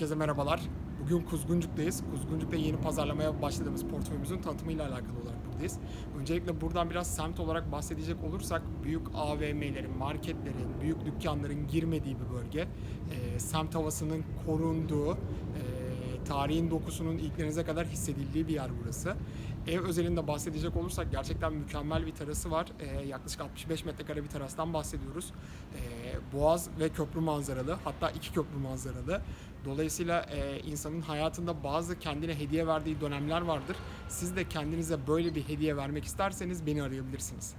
Herkese merhabalar. Bugün Kuzguncuk'tayız. Kuzguncuk'ta yeni pazarlamaya başladığımız portföyümüzün tanıtımıyla alakalı olarak buradayız. Öncelikle buradan biraz semt olarak bahsedecek olursak büyük AVM'lerin, marketlerin, büyük dükkanların girmediği bir bölge. Ee, semt havasının korunduğu, e, tarihin dokusunun ilklerinize kadar hissedildiği bir yer burası. Ev özelinde bahsedecek olursak gerçekten mükemmel bir terası var. Ee, yaklaşık 65 metrekare bir terastan bahsediyoruz. Ee, boğaz ve köprü manzaralı, hatta iki köprü manzaralı. Dolayısıyla e, insanın hayatında bazı kendine hediye verdiği dönemler vardır. Siz de kendinize böyle bir hediye vermek isterseniz beni arayabilirsiniz.